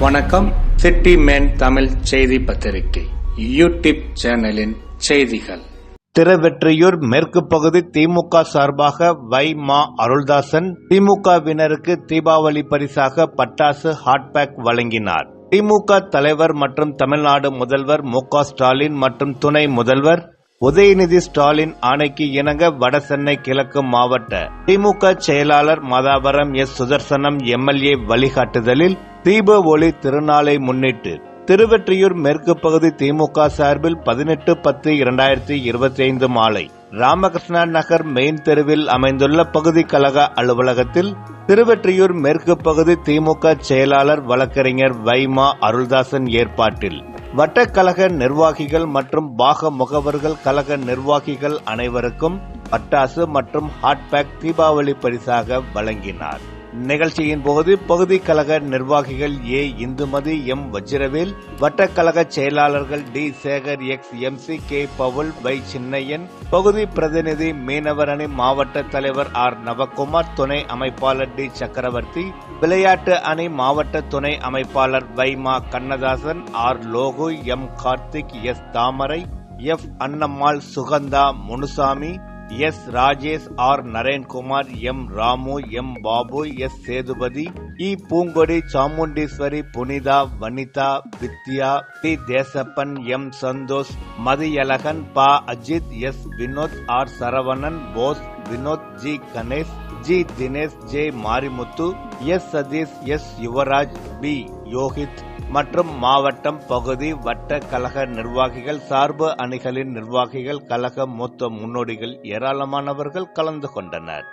வணக்கம். City man Tamil செய்தி பத்திரிகை. யூடியூப் சேனலின் செய்திகள். திருவெற்றியூர் மேற்கு பகுதி திமுக சார்பாக வை மா அருள்தாசன் திமுகவினருக்கு தீபாவளி பரிசாக பட்டாசு ஹாட்பேக் வழங்கினார். திமுக தலைவர் மற்றும் தமிழ்நாடு முதல்வர் மு ஸ்டாலின் மற்றும் துணை முதல்வர் உதயநிதி ஸ்டாலின் ஆணைக்கு இணங்க வடசென்னை கிழக்கு மாவட்ட திமுக செயலாளர் மாதாவரம் எஸ் சுதர்சனம் எம்எல்ஏ வழிகாட்டுதலில் தீப ஒளி திருநாளை முன்னிட்டு திருவெற்றியூர் மேற்கு பகுதி திமுக சார்பில் பதினெட்டு பத்து இரண்டாயிரத்தி இருபத்தி ஐந்து மாலை ராமகிருஷ்ணா நகர் மெயின் தெருவில் அமைந்துள்ள பகுதி கழக அலுவலகத்தில் திருவெற்றியூர் மேற்கு பகுதி திமுக செயலாளர் வழக்கறிஞர் வைமா அருள்தாசன் ஏற்பாட்டில் வட்டக்கழக நிர்வாகிகள் மற்றும் பாக முகவர்கள் கழக நிர்வாகிகள் அனைவருக்கும் பட்டாசு மற்றும் ஹாட்பேக் தீபாவளி பரிசாக வழங்கினார். நிகழ்ச்சியின் போது பகுதி கழக நிர்வாகிகள் ஏ. இந்துமதி எம். வஜ்ரவேல் வட்டக்கழக செயலாளர்கள் T. Sekar X. M. C. K. Paul வை. சின்னையன் பகுதி பிரதிநிதி மீனவர் அணி மாவட்ட தலைவர் ஆர். நவகுமார் துணை அமைப்பாளர் டி. சக்கரவர்த்தி விளையாட்டு அணி மாவட்ட துணை அமைப்பாளர் வை. மா. Kannadasan R. Logu M. Karthik S. Thamarai F. Annammal Sugantha Munusamy S Rajesh R Narenkumar M Ramu M Babu S Sethupathi E Poongodi Chamundeeswari Punitha Vanitha Vidya T Desappan M Santhosh Mathiyazhagan பா Ajith S Vinoth R Saravanan Bose Vinoth G Ganesh G Dinesh J Marimuthu S Sathish S Yuvaraj P Yogith மற்றும் மாவட்டம் பகுதி வட்ட கழக நிர்வாகிகள் சார்பு அணிகளின் நிர்வாகிகள் கழக மூத்த முன்னோடிகள் ஏராளமானவர்கள் கலந்து கொண்டனர்.